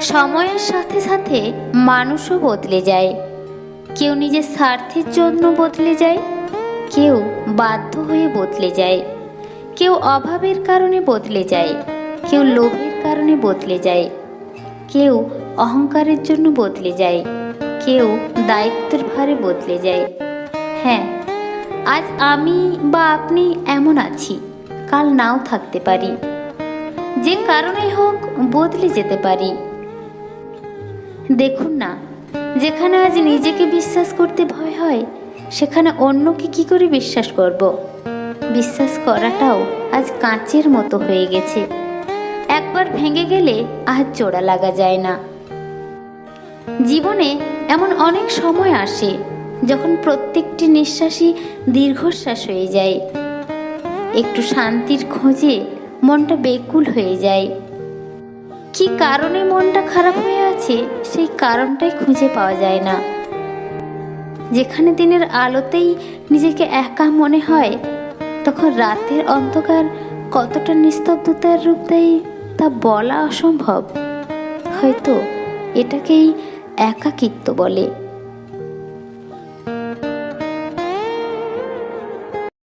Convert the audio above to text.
সময়ের সাথে সাথে মানুষও বদলে যায়। কেউ নিজের স্বার্থের জন্য বদলে যায়, কেউ বাধ্য হয়ে বদলে যায়। কেউ অভাবের কারণে বদলে যায়, কেউ লোভের কারণে বদলে যায়। কেউ অহংকারের জন্য বদলে যায়, কেউ দায়িত্বের ভারে বদলে যায়। হ্যাঁ আজ আমি বা আপনি এমন আছি, কাল নাও থাকতে পারি। যে কারণে হোক বদলে যেতে পারি। দেখুন না, যেখানে আজ নিজেকে বিশ্বাস করতে ভয় হয়, সেখানে অন্যকে কি করে বিশ্বাস করব? বিশ্বাস করাটাও আজ কাঁচের মতো হয়ে গেছে। একবার ভেঙে গেলে আর জোড়া লাগা যায় না। জীবনে এমন অনেক সময় আসে, যখন প্রত্যেকটি নিঃশ্বাসই দীর্ঘশ্বাস হয়ে যায়। একটু শান্তির খোঁজে মনটা বেকুল হয়ে যায়। কি কারণে মনটা খারাপ হয়ে আছে? সেই কারণটাই খুঁজে পাওয়া যায় না। যেখানে দিনের আলোতেই নিজেকে একা মনে হয়, তখন রাতের অন্ধকার কতটা নিস্তব্ধতার রূপ দেয় তা বলা অসম্ভব। হয়তো এটাকেই একাকিত্ব বলে।